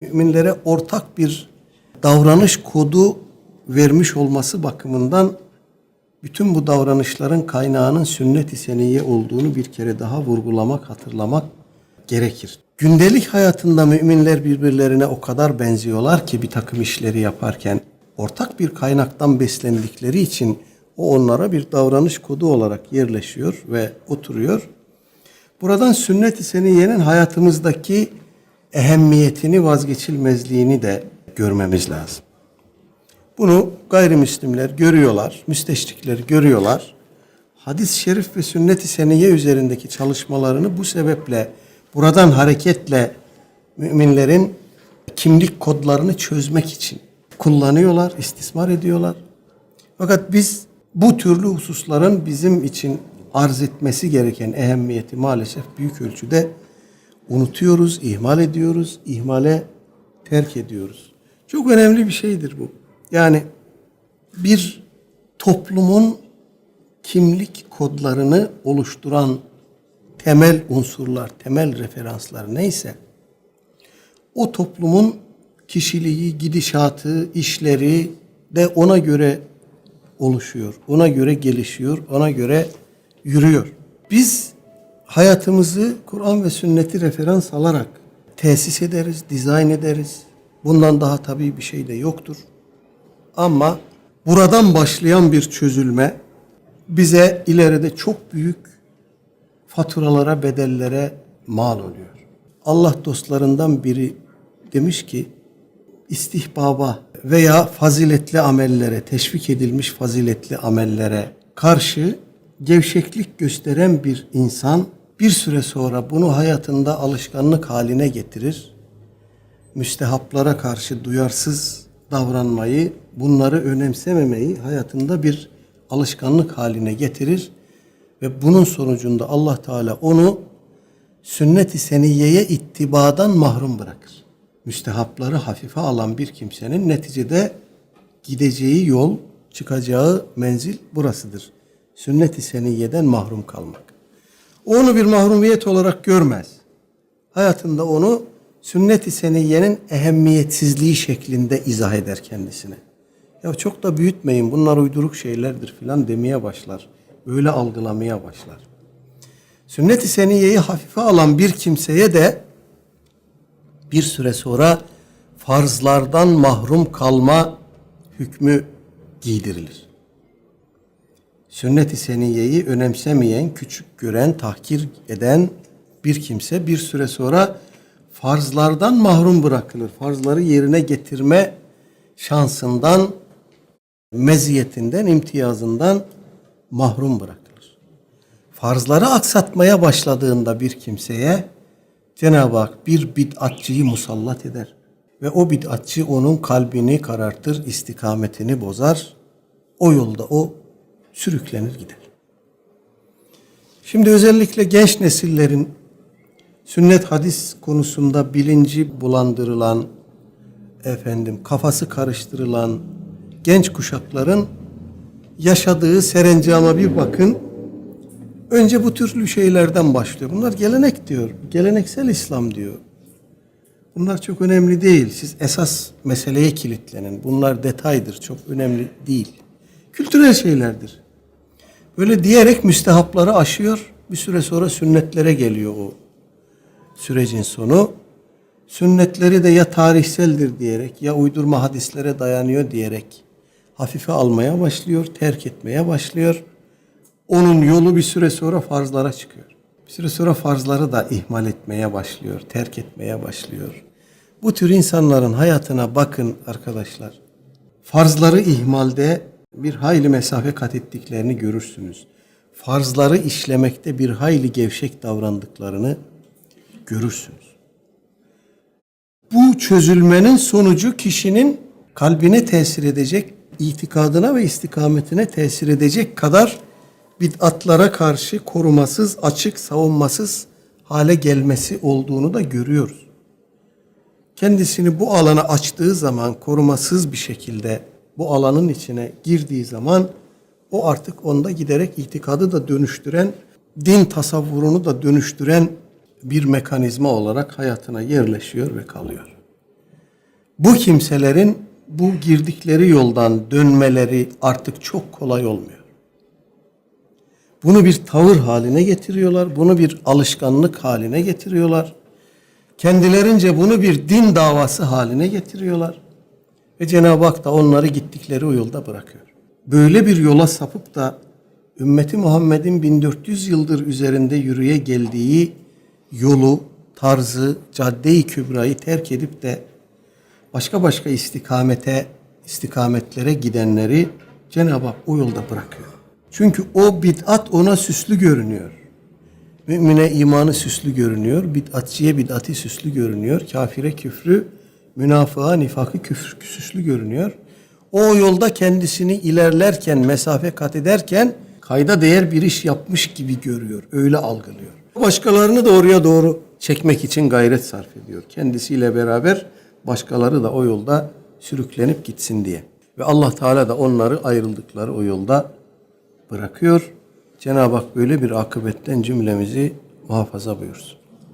müminlere ortak bir davranış kodu vermiş olması bakımından bütün bu davranışların kaynağının sünnet-i seniyye olduğunu bir kere daha vurgulamak, hatırlamak gerekir. Gündelik hayatında müminler birbirlerine o kadar benziyorlar ki bir takım işleri yaparken ortak bir kaynaktan beslendikleri için o onlara bir davranış kodu olarak yerleşiyor ve oturuyor. Buradan sünnet-i seniyyenin hayatımızdaki ehemmiyetini, vazgeçilmezliğini de görmemiz lazım. Bunu gayrimüslimler görüyorlar, müsteşrikler görüyorlar. Hadis-i şerif ve sünnet-i seniyye üzerindeki çalışmalarını bu sebeple buradan hareketle müminlerin kimlik kodlarını çözmek için kullanıyorlar, istismar ediyorlar. Fakat biz bu türlü hususların bizim için arz etmesi gereken ehemmiyeti maalesef büyük ölçüde unutuyoruz, ihmal ediyoruz, ihmale terk ediyoruz. Çok önemli bir şeydir bu. Yani bir toplumun kimlik kodlarını oluşturan temel unsurlar, temel referanslar neyse o toplumun kişiliği, gidişatı, işleri de ona göre oluşuyor. Ona göre gelişiyor, ona göre yürüyor. Biz hayatımızı Kur'an ve sünneti referans alarak tesis ederiz, dizayn ederiz. Bundan daha tabii bir şey de yoktur. Ama buradan başlayan bir çözülme bize ileride çok büyük faturalara, bedellere mal oluyor. Allah dostlarından biri demiş ki istihbaba veya faziletli amellere, teşvik edilmiş faziletli amellere karşı gevşeklik gösteren bir insan bir süre sonra bunu hayatında alışkanlık haline getirir. Müstehaplara karşı duyarsız davranmayı, bunları önemsememeyi hayatında bir alışkanlık haline getirir ve bunun sonucunda Allah Teala onu sünnet-i seniyeye ittibadan mahrum bırakır. Müstehapları hafife alan bir kimsenin neticede gideceği yol, çıkacağı menzil burasıdır. Sünnet-i seniyeden mahrum kalmak. Onu bir mahrumiyet olarak görmez. Hayatında onu sünnet-i seniyyenin ehemmiyetsizliği şeklinde izah eder kendisine. Ya çok da büyütmeyin bunlar uyduruk şeylerdir filan demeye başlar. Böyle algılamaya başlar. Sünnet-i seniyyeyi hafife alan bir kimseye de bir süre sonra farzlardan mahrum kalma hükmü giydirilir. Sünnet-i seniyyeyi önemsemeyen, küçük gören, tahkir eden bir kimse bir süre sonra farzlardan mahrum bırakılır. Farzları yerine getirme şansından, meziyetinden, imtiyazından mahrum bırakılır. Farzları aksatmaya başladığında bir kimseye Cenab-ı Hak bir bid'atçıyı musallat eder. Ve o bid'atçı onun kalbini karartır, istikametini bozar. O yolda o sürüklenir gider. Şimdi özellikle genç nesillerin sünnet hadis konusunda bilinci bulandırılan, efendim kafası karıştırılan genç kuşakların yaşadığı serencama bir bakın. Önce bu türlü şeylerden başlıyor. Bunlar gelenek diyor. Geleneksel İslam diyor. Bunlar çok önemli değil. Siz esas meseleye kilitlenin. Bunlar detaydır. Çok önemli değil. Kültürel şeylerdir. Böyle diyerek müstehapları aşıyor. Bir süre sonra sünnetlere geliyor o sürecin sonu. Sünnetleri de ya tarihseldir diyerek ya uydurma hadislere dayanıyor diyerek hafife almaya başlıyor, terk etmeye başlıyor. Onun yolu bir süre sonra farzlara çıkıyor. Bir süre sonra farzları da ihmal etmeye başlıyor, terk etmeye başlıyor. Bu tür insanların hayatına bakın arkadaşlar. Farzları ihmalde bir hayli mesafe kat ettiklerini görürsünüz. Farzları işlemekte bir hayli gevşek davrandıklarını görürsünüz. Bu çözülmenin sonucu kişinin kalbine tesir edecek, itikadına ve istikametine tesir edecek kadar bid'atlara karşı korumasız, açık, savunmasız hale gelmesi olduğunu da görüyoruz. Kendisini bu alana açtığı zaman korumasız bir şekilde bu alanın içine girdiği zaman o artık onda giderek itikadı da dönüştüren, din tasavvurunu da dönüştüren bir mekanizma olarak hayatına yerleşiyor ve kalıyor. Bu kimselerin bu girdikleri yoldan dönmeleri artık çok kolay olmuyor. Bunu bir tavır haline getiriyorlar. Bunu bir alışkanlık haline getiriyorlar. Kendilerince bunu bir din davası haline getiriyorlar. Ve Cenab-ı Hak da onları gittikleri o yolda bırakıyor. Böyle bir yola sapıp da ümmeti Muhammed'in 1400 yıldır üzerinde yürüye geldiği yolu, tarzı, cadde-i kübrayı terk edip de başka başka istikamete, istikametlere gidenleri Cenab-ı Hak o yolda bırakıyor. Çünkü o bid'at ona süslü görünüyor. Mümine imanı süslü görünüyor. Bid'atçiye bid'ati süslü görünüyor. Kafire küfrü, münafığa nifakı küfür süslü görünüyor. O yolda kendisini ilerlerken, mesafe kat ederken kayda değer bir iş yapmış gibi görüyor. Öyle algılıyor. Başkalarını da oraya doğru çekmek için gayret sarf ediyor. Kendisiyle beraber başkaları da o yolda sürüklenip gitsin diye. Ve Allah Teala da onları ayrıldıkları o yolda bırakıyor. Cenab-ı Hak böyle bir akıbetten cümlemizi muhafaza buyursun.